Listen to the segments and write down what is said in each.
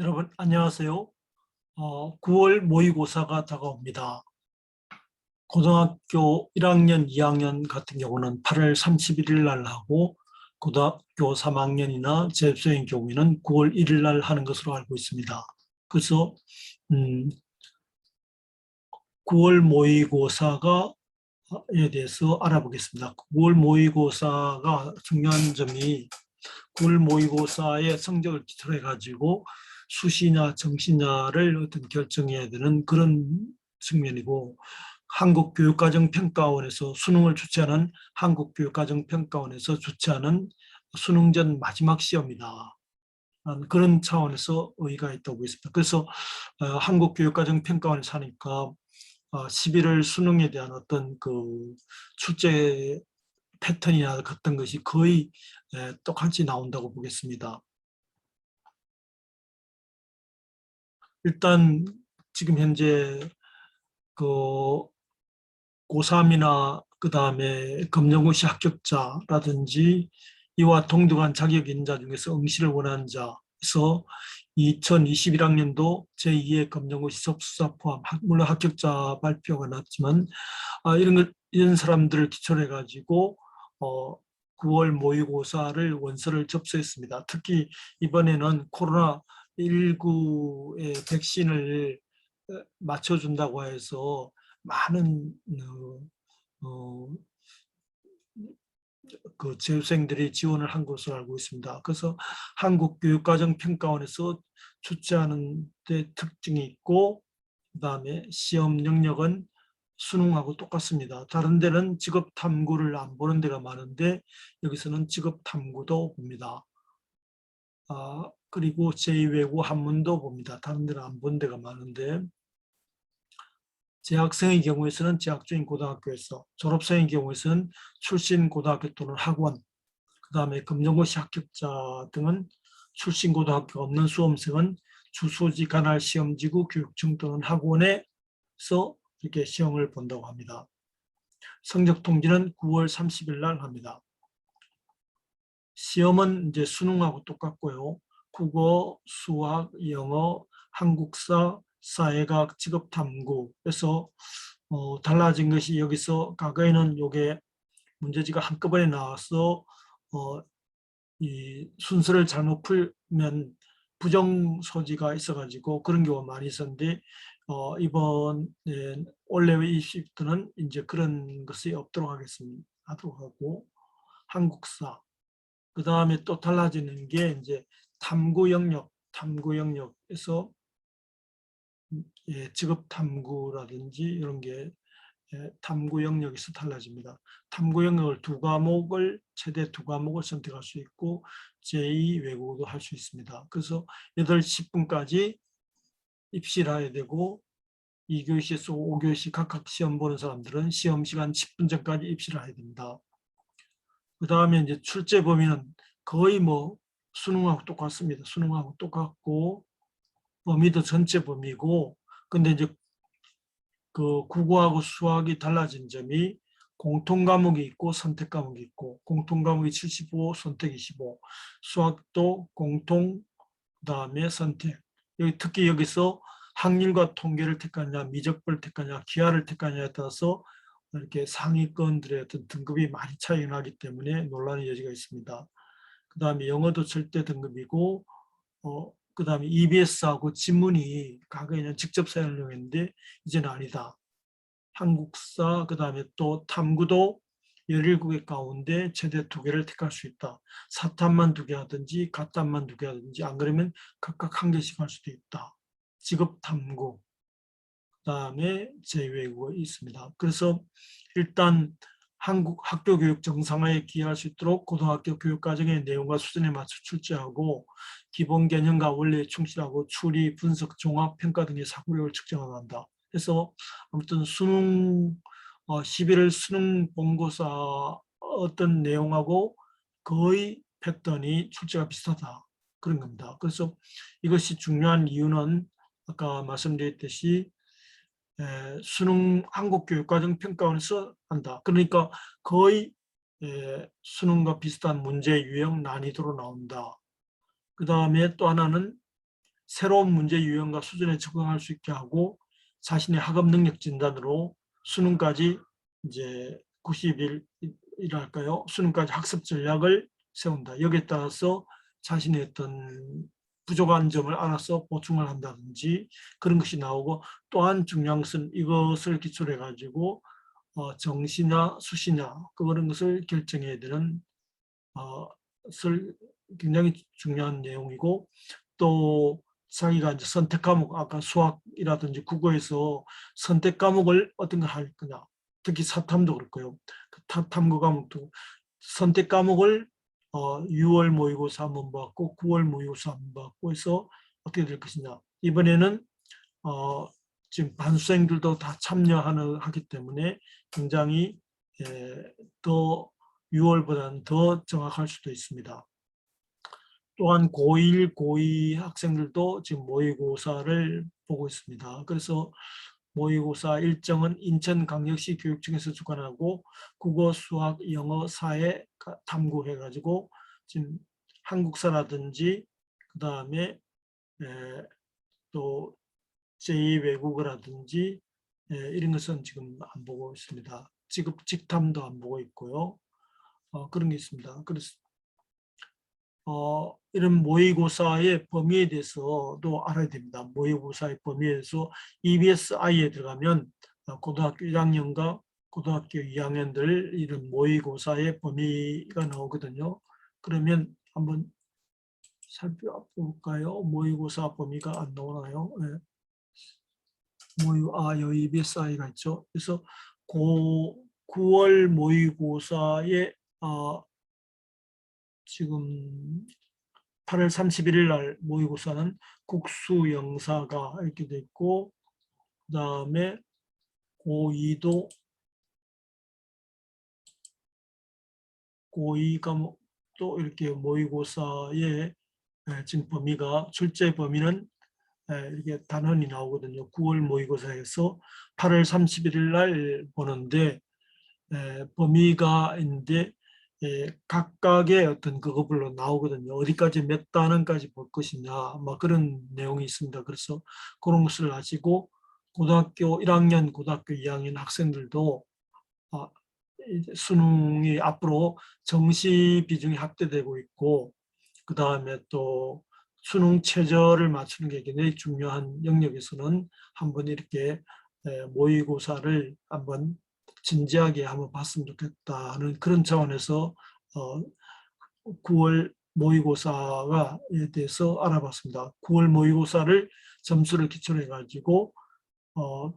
여러분 안녕하세요. 어, 9월 모의고사가 다가옵니다. 고등학교 1학년, 2학년 같은 경우는 8월 31일 날 하고 고등학교 3학년이나 재수생의 경우에는 9월 1일 날 하는 것으로 알고 있습니다. 그래서 음, 9월 모의고사가 에 대해서 알아보겠습니다. 9월 모의고사가 중요한 점이 9월 모의고사의 성적을 기초로 해가지고 수시냐 정시냐를 어떤 결정해야 되는 그런 측면이고 한국교육과정평가원에서 수능을 주최하는 한국교육과정평가원에서 주최하는 수능 전 마지막 시험이다. 그런 차원에서 의의가 있다고 보겠습니다. 그래서 어, 한국교육과정평가원에서 하니까 11월 수능에 대한 어떤 그 출제 패턴이나 같은 것이 거의 에, 똑같이 나온다고 보겠습니다. 일단 지금 현재 그 고3이나 그 다음에 검정고시 합격자라든지 이와 동등한 자격인자 중에서 응시를 원하는 자에서 2021학년도 제2의 검정고시 접수자 포함 물론 합격자 발표가 났지만 아, 이런 것 이런 사람들을 기초로 해가지고 어, 9월 모의고사를 원서를 접수했습니다. 특히 이번에는 코로나 19의 백신을 어, 맞춰준다고 해서 많은 어, 어, 그 재수생들이 지원을 한 것으로 알고 있습니다. 그래서 한국교육과정평가원에서 주최하는 데 특징이 있고 그 다음에 시험 영역은 수능하고 똑같습니다. 다른 데는 직업 탐구를 안 보는 데가 많은데 여기서는 직업 탐구도 봅니다. 아, 그리고 제2외고 한문도 봅니다. 다른 데는 안 본 데가 많은데 재학생의 경우에서는 재학 중인 고등학교에서 졸업생의 경우에서는 출신 고등학교 또는 학원 그 다음에 검정고시 합격자 등은 출신 고등학교 없는 수험생은 주소지 관할 시험지구 교육청 또는 학원에서 이렇게 시험을 본다고 합니다. 성적 통지는 9월 30일 날 합니다. 시험은 이제 수능하고 똑같고요. 국어, 수학, 영어, 한국사, 사회학, 직업탐구에서 어, 달라진 것이 여기서 과거에는 요게 문제지가 한꺼번에 나와서 어, 이 순서를 잘못 풀면 부정 소지가 있어가지고 그런 경우가 많이 있었는데 어, 이번 예, 올해 입시부터는 이제 그런 것이 없도록 하겠습니다. 하도록 하고 한국사 그 다음에 또 달라지는 게 이제 탐구 영역, 탐구 영역에서 예, 직업 탐구라든지 이런 게 예, 탐구 영역에서 달라집니다. 탐구 영역을 두 과목을 최대 두 과목을 선택할 수 있고 제2 외국어도 할 수 있습니다. 그래서 8시 10분까지 입시를 해야 되고 2교시에서 5교시 각각 시험 보는 사람들은 시험 시간 10분 전까지 입시를 해야 됩니다. 그 다음에 이제 출제 범위는 거의 뭐 수능하고 똑같습니다. 수능하고 똑같고 범위도 전체 범위고 근데 이제 그 국어하고 수학이 달라진 점이 공통 과목이 있고 선택 과목이 있고 공통 과목이 75, 선택 25, 수학도 공통 그다음에 선택. 여기 특히 여기서 확률과 통계를 택하냐, 미적분을 택하냐, 기하를 택하냐에 따라서 이렇게 상위권들의 어떤 등급이 많이 차이가 나기 때문에 논란의 여지가 있습니다. 그 다음에 영어도 절대 등급이고 어, 그 다음에 EBS하고 지문이 과거에는 직접 사용했는데 이제는 아니다. 한국사 그 다음에 또 탐구도 17개 가운데 최대 두 개를 택할 수 있다. 사탐만 두 개 하든지 가탐만 두 개 하든지 안 그러면 각각 한 개씩 할 수도 있다. 직업 탐구 그 다음에 제외국어 있습니다. 그래서 일단 한국 학교 교육 정상화에 기여할 수 있도록 고등학교 교육 과정의 내용과 수준에 맞춰 출제하고 기본 개념과 원리에 충실하고 추리, 분석, 종합, 평가 등의 사고력을 측정한다. 그래서 아무튼 수능 어, 11월 수능 본고사 어떤 내용하고 거의 패턴이 출제가 비슷하다. 그런 겁니다. 그래서 이것이 중요한 이유는 아까 말씀드렸듯이 에, 수능 한국교육과정 평가원에서 한다. 그러니까 거의 에, 수능과 비슷한 문제 유형 난이도로 나온다. 그 다음에 또 하나는 새로운 문제 유형과 수준에 적응할 수 있게 하고 자신의 학업 능력 진단으로 수능까지 이제 90일이랄까요? 수능까지 학습 전략을 세운다. 여기에 따라서 자신의 어떤 부족한 점을 알아서 보충을 한다든지 그런 것이 나오고 또한 중요한 것은 이것을 기초로 해가지고 어, 정시나 수시냐 그런 것을 결정해야 되는 어, 굉장히 중요한 내용이고 또 자기가 이제 선택 과목 아까 수학이라든지 국어에서 선택 과목을 어떤 걸 할 거냐. 특히 사탐도 그렇고요. 그 탐- 탐구 과목도 선택 과목을 어, 6월 모의고사 한번 받고 9월 모의고사 한번 받고 해서 어떻게 될 것이냐 이번에는 어, 지금 반수생들도 다 참여하는 하기 때문에 굉장히 예, 더 6월보다는 더 정확할 수도 있습니다. 또한 고1, 고2 학생들도 지금 모의고사를 보고 있습니다. 그래서 모의고사 일정은 인천광역시 교육청에서 주관하고 국어, 수학, 영어, 사회 가- 탐구해가지고 지금 한국사라든지 그 다음에 또 제2 외국어라든지 예, 이런 것은 지금 안 보고 있습니다. 지급 직탐도 안 보고 있고요. 어, 그런 게 있습니다. 그래서 어, 이런 모의고사의 범위에 대해서도 알아야 됩니다. 모의고사의 범위에 대해서 EBSI에 들어가면 어, 고등학교 1학년과 고등학교 2학년들 이런 모의고사의 범위가 나오거든요. 그러면 한번 살펴볼까요? 모의고사 범위가 안 나오나요? 네. 모의, 아, 여기 EBSI가 있죠. 그래서 고 9월 모의고사에 어, 지금 8월 31일 날 모의고사는 국수 영사가 이렇게 돼 있고 그 다음에 고2도 고2 과목도 이렇게 모의고사의 에, 지금 범위가 출제 범위는 에, 이렇게 단원이 나오거든요. 9월 모의고사에서 8월 31일 날 보는데 에, 범위가 있는데 예, 각각의 어떤 그거별로 나오거든요. 어디까지 몇 단원까지 볼 것이냐, 뭐 그런 내용이 있습니다. 그래서 그런 것을 아시고 고등학교 1학년, 고등학교 2학년 학생들도 수능이 앞으로 정시 비중이 확대되고 있고 그 다음에 또 수능 최저를 맞추는 게 굉장히 중요한 영역에서는 한번 이렇게 에, 모의고사를 한번 진지하게 한번 봤으면 좋겠다 하는 그런 차원에서 어, 9월 모의고사에 대해서 알아봤습니다. 9월 모의고사를 점수를 기초로 해가지고 어,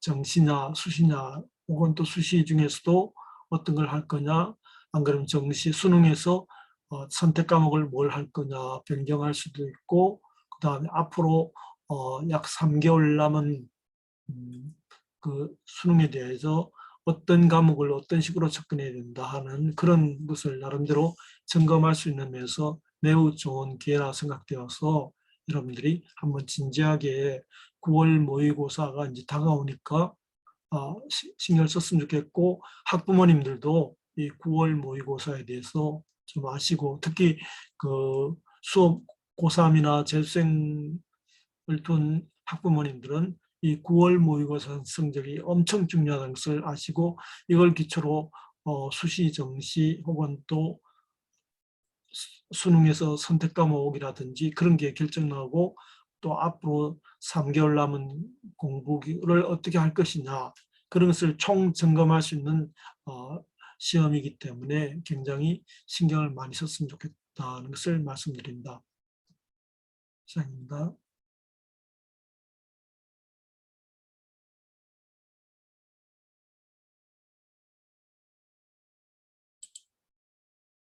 정시냐 수시냐 혹은 또 수시 중에서도 어떤 걸 할 거냐? 안 그러면 정시 수능에서 어, 선택 과목을 뭘 할 거냐? 변경할 수도 있고 그 다음에 앞으로 어, 약 3개월 남은 음, 그 수능에 대해서 어떤 과목을 어떤 식으로 접근해야 된다 하는 그런 것을 나름대로 점검할 수 있는 면에서 매우 좋은 기회라 생각되어서 여러분들이 한번 진지하게 9월 모의고사가 이제 다가오니까 어, 시- 신경 썼으면 좋겠고 학부모님들도 이 9월 모의고사에 대해서 좀 아시고 특히 그 수업 고3이나 재수생을 둔 학부모님들은 이 9월 모의고사 성적이 엄청 중요하다는 것을 아시고 이걸 기초로 어, 수시 정시 혹은 또 수- 수능에서 선택 과목이라든지 그런 게 결정나고 또 앞으로 3개월 남은 공부를 어떻게 할 것이냐 그런 것을 총 점검할 수 있는 어, 시험이기 때문에 굉장히 신경을 많이 썼으면 좋겠다는 것을 말씀드립니다. 시작입니다.